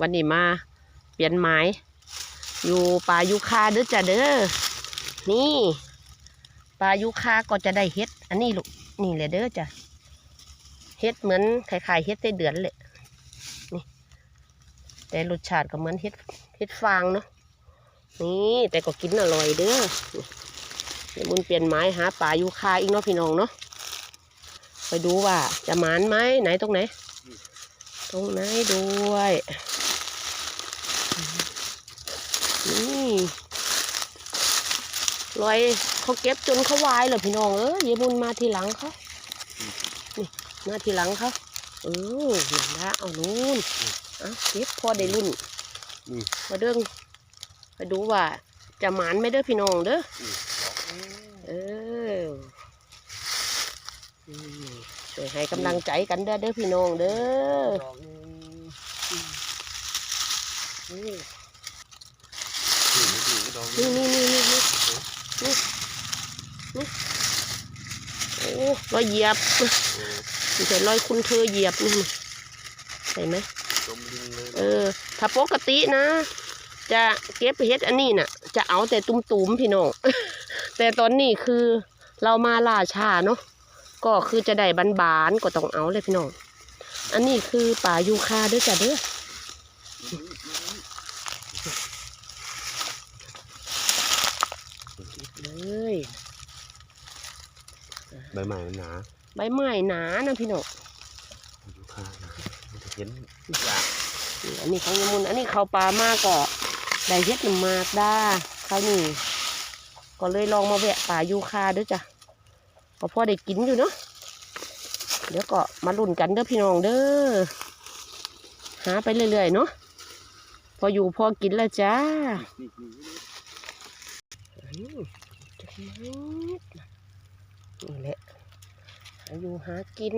วันนี้มาเปลี่ยนไม้ อยู่ป่ายูคาเด้อจ้ะเด้อ นี่ป่ายูคาก็จะได้เฮ็ด อันนี้ลูก นี่แหละเด้อจ้ะ เฮ็ดเหมือนคล้ายๆเฮ็ดไส้เดือนเลยนี่ แต่รสชาติก็เหมือนเฮ็ดเฮ็ดฟางเนาะ นี่แต่ก็กินอร่อยเด้อเดี๋ยวมุนเปลี่ยนไม้หาป่ายูคาอีกเนาะพี่น้องเนาะ ไปดูว่าจะหมานไหมไหนตรงไหน ตรงไหนด้วย นี่ลอยเขาเก็บจนเขาวายเลยพี่น้องเออเยบุญมาทีหลังเขานี่มาทีหลังเขาเออหนังละเอานู่นเอาเก็บพอได้รุ่นนี่มาเด้งไปดูว่าจะหมานไหม่เด้อพี่น้องเด้อเอออืมช่วยให้กำลังใจกันเด้อเด้อพี่น้องเด้อดอกห นี่นี่นี่ดอกหนี่นี่นี่นี่โอ้รอยเหยียบโอ้ไม่ใช่รอยคุณเธอเหยียบนี่ใช่ไหมเออ ถ้าปกตินะ จะเก็บเฮ็ดอันนี้น่ะ จะเอาแต่ตุ้มๆพี่น้อง แต่ตอนนี้คือเรามาล่าชาเนาะ ก็คือจะได้บานๆก็ต้องเอาเลยพี่น้อง อันนี้คือป่ายูคาเด้อจ้ะเด้อ เลยใบไม้มันหนาใบไม้หนานะพี่น้องอยู่ข้างหนามันจะเห็นยากนี่อันนี้ของยายมุนอันนี้เขาปลามากก็ได้เฮ็ดหนึ่งมากด้าเขาวนี่ก็เลยลองมาแวะป่ายูคาด้วยจ้ะก็พอได้กินอยู่เนาะเดี๋ยวก็มาลุ้นกันเด้อพี่น้องเด้อหาไปเรื่อยๆเนาะ พออยู่พอกินแล้วจ้าอืมจะเม็ดนี่แหละหาอยู่หากิน